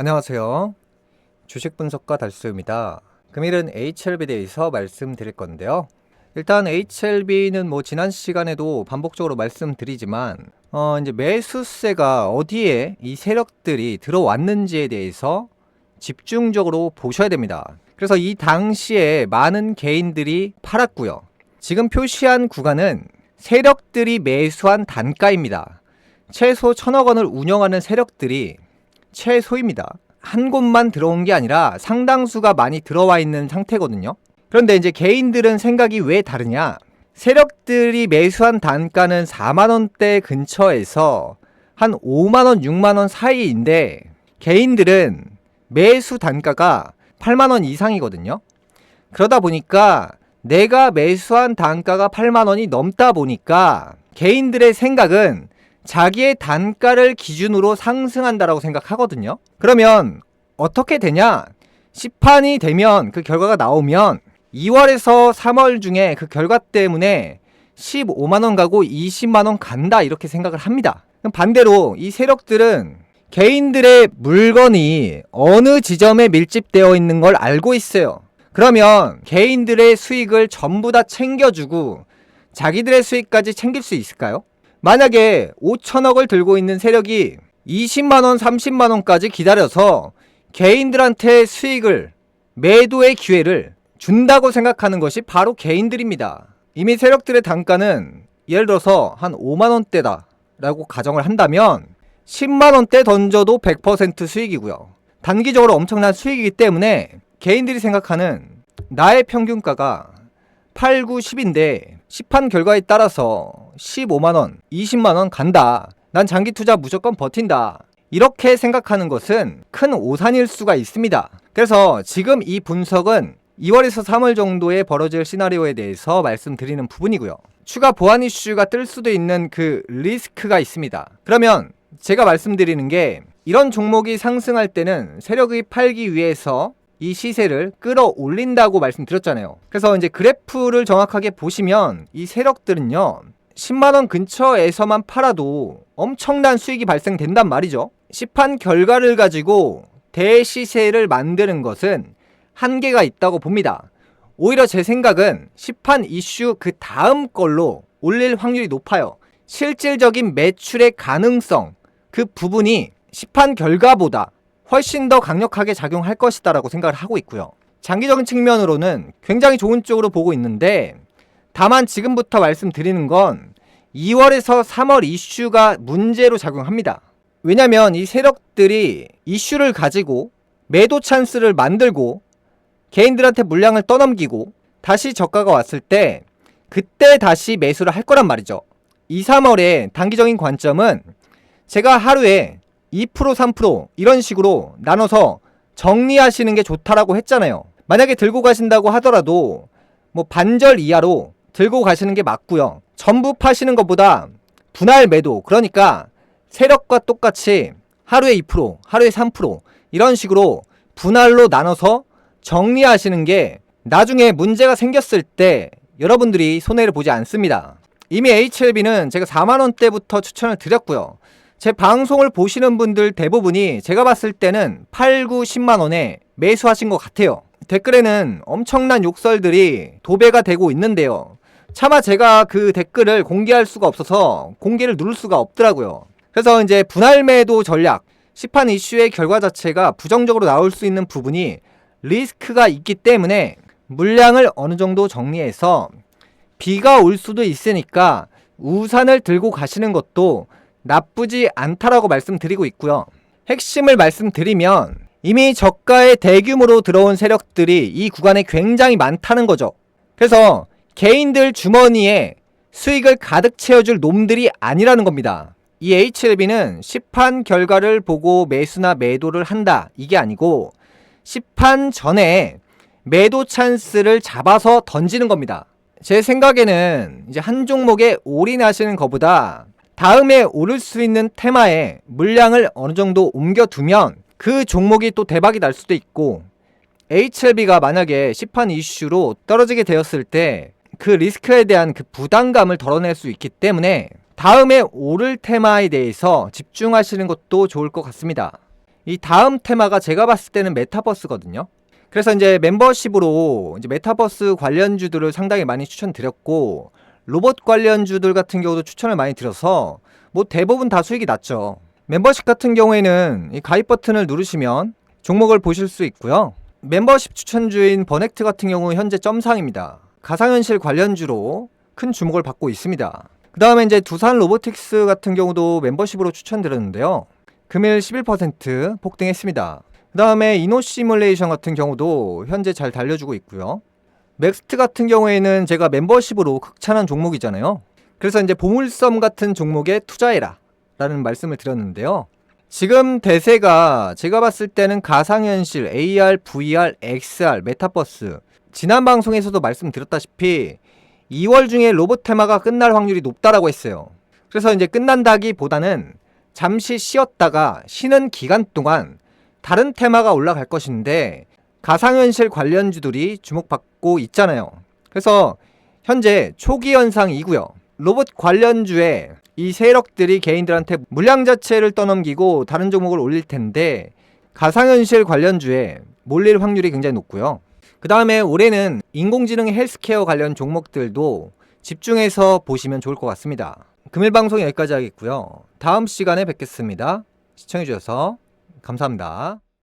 안녕하세요. 주식 분석가 달수입니다. 금일은 HLB에 대해서 말씀드릴 건데요. 일단 HLB는 뭐 지난 시간에도 반복적으로 말씀드리지만 어 이제 매수세가 어디에 이 세력들이 들어왔는지에 대해서 집중적으로 보셔야 됩니다. 그래서 이 당시에 많은 개인들이 팔았고요. 지금 표시한 구간은 세력들이 매수한 단가입니다. 최소 천억 원을 운영하는 세력들이 최소입니다. 한 곳만 들어온 게 아니라 상당수가 많이 들어와 있는 상태거든요. 그런데 이제 개인들은 생각이 왜 다르냐? 세력들이 매수한 단가는 4만 원대 근처에서 한 5만 원, 6만 원 사이인데 개인들은 매수 단가가 8만 원 이상이거든요. 그러다 보니까 내가 매수한 단가가 8만 원이 넘다 보니까 개인들의 생각은 자기의 단가를 기준으로 상승한다라고 생각하거든요. 그러면 어떻게 되냐? 시판이 되면 그 결과가 나오면 2월에서 3월 중에 그 결과 때문에 15만 원 가고 20만 원 간다 이렇게 생각을 합니다. 반대로 이 세력들은 개인들의 물건이 어느 지점에 밀집되어 있는 걸 알고 있어요. 그러면 개인들의 수익을 전부 다 챙겨주고 자기들의 수익까지 챙길 수 있을까요? 만약에 5천억을 들고 있는 세력이 20만원, 30만원까지 기다려서 개인들한테 수익을, 매도의 기회를 준다고 생각하는 것이 바로 개인들입니다. 이미 세력들의 단가는 예를 들어서 한 5만원대다 라고 가정을 한다면 10만원대 던져도 100% 수익이고요. 단기적으로 엄청난 수익이기 때문에 개인들이 생각하는 나의 평균가가 8, 9, 10인데 시판 결과에 따라서 15만원, 20만원 간다. 난 장기 투자 무조건 버틴다. 이렇게 생각하는 것은 큰 오산일 수가 있습니다. 그래서 지금 이 분석은 2월에서 3월 정도에 벌어질 시나리오에 대해서 말씀드리는 부분이고요. 추가 보안 이슈가 뜰 수도 있는 그 리스크가 있습니다. 그러면 제가 말씀드리는 게 이런 종목이 상승할 때는 세력이 팔기 위해서 이 시세를 끌어올린다고 말씀드렸잖아요. 그래서 이제 그래프를 정확하게 보시면 이 세력들은요. 10만원 근처에서만 팔아도 엄청난 수익이 발생된단 말이죠. 시판 결과를 가지고 대시세를 만드는 것은 한계가 있다고 봅니다. 오히려 제 생각은 시판 이슈 그 다음 걸로 올릴 확률이 높아요. 실질적인 매출의 가능성, 그 부분이 시판 결과보다 훨씬 더 강력하게 작용할 것이다라고 생각을 하고 있고요. 장기적인 측면으로는 굉장히 좋은 쪽으로 보고 있는데 다만 지금부터 말씀드리는 건 2월에서 3월 이슈가 문제로 작용합니다. 왜냐면 이 세력들이 이슈를 가지고 매도 찬스를 만들고 개인들한테 물량을 떠넘기고 다시 저가가 왔을 때 그때 다시 매수를 할 거란 말이죠. 2, 3월의 단기적인 관점은 제가 하루에 2% 3% 이런 식으로 나눠서 정리하시는 게 좋다라고 했잖아요. 만약에 들고 가신다고 하더라도 뭐 반절 이하로 들고 가시는 게 맞고요. 전부 파시는 것보다 분할 매도 그러니까 세력과 똑같이 하루에 2% 하루에 3% 이런 식으로 분할로 나눠서 정리하시는 게 나중에 문제가 생겼을 때 여러분들이 손해를 보지 않습니다. 이미 HLB는 제가 4만원대부터 추천을 드렸고요. 제 방송을 보시는 분들 대부분이 제가 봤을 때는 8, 9, 10만 원에 매수하신 것 같아요. 댓글에는 엄청난 욕설들이 도배가 되고 있는데요. 차마 제가 그 댓글을 공개할 수가 없어서 공개를 누를 수가 없더라고요. 그래서 이제 분할 매도 전략, 시판 이슈의 결과 자체가 부정적으로 나올 수 있는 부분이 리스크가 있기 때문에 물량을 어느 정도 정리해서 비가 올 수도 있으니까 우산을 들고 가시는 것도 나쁘지 않다라고 말씀드리고 있고요. 핵심을 말씀드리면 이미 저가의 대규모로 들어온 세력들이 이 구간에 굉장히 많다는 거죠. 그래서 개인들 주머니에 수익을 가득 채워줄 놈들이 아니라는 겁니다. 이 HLB는 시판 결과를 보고 매수나 매도를 한다. 이게 아니고 시판 전에 매도 찬스를 잡아서 던지는 겁니다. 제 생각에는 이제 한 종목에 올인하시는 것보다 다음에 오를 수 있는 테마에 물량을 어느 정도 옮겨두면 그 종목이 또 대박이 날 수도 있고 HLB가 만약에 시판 이슈로 떨어지게 되었을 때 그 리스크에 대한 그 부담감을 덜어낼 수 있기 때문에 다음에 오를 테마에 대해서 집중하시는 것도 좋을 것 같습니다. 이 다음 테마가 제가 봤을 때는 메타버스거든요. 그래서 이제 멤버십으로 이제 메타버스 관련주들을 상당히 많이 추천드렸고 로봇 관련주들 같은 경우도 추천을 많이 드려서 뭐 대부분 다 수익이 났죠. 멤버십 같은 경우에는 이 가입 버튼을 누르시면 종목을 보실 수 있고요. 멤버십 추천주인 버넥트 같은 경우 현재 점상입니다. 가상현실 관련주로 큰 주목을 받고 있습니다. 그 다음에 이제 두산 로보틱스 같은 경우도 멤버십으로 추천드렸는데요. 금일 11% 폭등했습니다. 그 다음에 이노 시뮬레이션 같은 경우도 현재 잘 달려주고 있고요. 맥스트 같은 경우에는 제가 멤버십으로 극찬한 종목이잖아요. 그래서 이제 보물섬 같은 종목에 투자해라 라는 말씀을 드렸는데요. 지금 대세가 제가 봤을 때는 가상현실, AR, VR, XR, 메타버스 지난 방송에서도 말씀드렸다시피 2월 중에 로봇 테마가 끝날 확률이 높다라고 했어요. 그래서 이제 끝난다기보다는 잠시 쉬었다가 쉬는 기간 동안 다른 테마가 올라갈 것인데 가상현실 관련주들이 주목 받고 있잖아요. 그래서 현재 초기 현상이고요. 로봇 관련주에 이 세력들이 개인들한테 물량 자체를 떠넘기고 다른 종목을 올릴 텐데 가상현실 관련주에 몰릴 확률이 굉장히 높고요. 그 다음에 올해는 인공지능 헬스케어 관련 종목들도 집중해서 보시면 좋을 것 같습니다. 금일 방송 여기까지 하겠고요. 다음 시간에 뵙겠습니다. 시청해주셔서 감사합니다.